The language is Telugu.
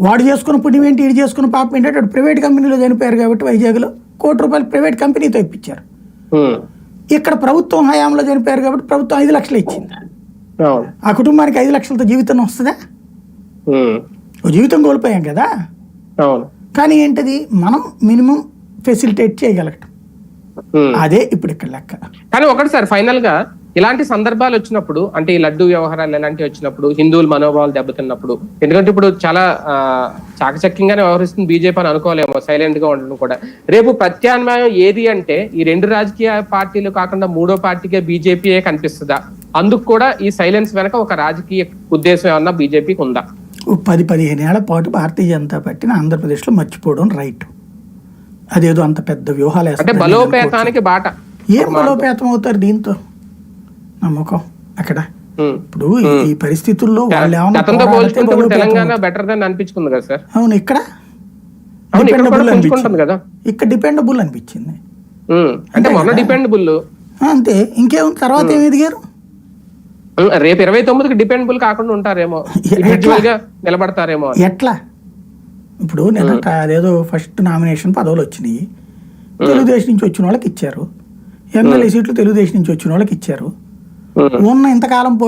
వాడు చేసుకున్న పుణ్యం ఏంటి ఈడు చేసుకున్న పాపం ఏంటంటే ప్రైవేట్ కంపెనీలో చనిపోయారు కాబట్టి వైజాగ్లో కోటి రూపాయలు ప్రైవేట్ కంపెనీతో ఇప్పించారు. ఇక్కడ ప్రభుత్వం హయాంలో చనిపోయారు కాబట్టి ప్రభుత్వం ఐదు లక్షలు ఇచ్చింది. ఆ కుటుంబానికి ఐదు లక్షలతో జీవితం వస్తుందా? జీవితం కోల్పోయాం కదా. కానీ ఏంటది? మనం మినిమం ఫెసిలిటేట్ చేయగలగటం. అదే ఇప్పుడు ఇక్కడ లెక్క. కానీ ఒకటి సార్ ఫైనల్గా ఇలాంటి సందర్భాలు వచ్చినప్పుడు అంటే ఈ లడ్డు వ్యవహారాలు ఇలాంటివి వచ్చినప్పుడు హిందువుల మనోభావాలు దెబ్బతిన్నప్పుడు ఎందుకంటే ఇప్పుడు చాలా చాకచక్యంగానే వ్యవహరిస్తుంది బీజేపీ అని అనుకోలేము సైలెంట్గా ఉండడం కూడా. రేపు ప్రత్యామ్నాయం ఏది అంటే ఈ రెండు రాజకీయ పార్టీలు కాకుండా మూడో పార్టీకే బీజేపీయే కనిపిస్తుందా? అందుకు కూడా ఈ సైలెన్స్ వెనక ఒక రాజకీయ ఉద్దేశం ఏమన్నా బీజేపీకి ఉందా? పది పదిహేను ఏళ్ళ పాటు భారతీయ జనతా పార్టీని ఆంధ్రప్రదేశ్లో మర్చిపోవడం రైట్ అదేదో అంత పెద్ద వ్యూహాలు అంటే బలోపేతానికి బాట. ఏం బలోపేతం అవుతారు దీంతో? నమ్మకం అక్కడ. ఇప్పుడు ఈ- పరిస్థితుల్లో వాళ్ళు ఏమన్నా తెలంగాణ. బెటర్ దాన్ని అనిపించుకుంది కదా సార్? అవును ఇక్కడ అవును ఇక్కడ కూడా డిపెండబుల్ పుంజుకుంటుంది కదా? అనిపించింది ఇక్కడ డిపెండబుల్ అనిపించింది. అంటే మొన్న డిపెండబుల్ అంతే. ఇంకేం తర్వాత ఏమి ఎదిగారు రేపు ఇరవై తొమ్మిదికి డిపెండబుల్ కాకుండా ఉంటారేమో. గా నిలబడతారేమో. ఎట్లా? ఇప్పుడు నిన్న అదేదో ఫస్ట్ నామినేషన్ పదవులు వచ్చినాయి. తెలుగుదేశం నుంచి వచ్చిన వాళ్ళకి ఇచ్చారు. ఎమ్మెల్యే సీట్లు తెలుగుదేశం నుంచి వచ్చిన వాళ్ళకి ఇచ్చారు. ఉన్న ఇంతకాలం పోటీ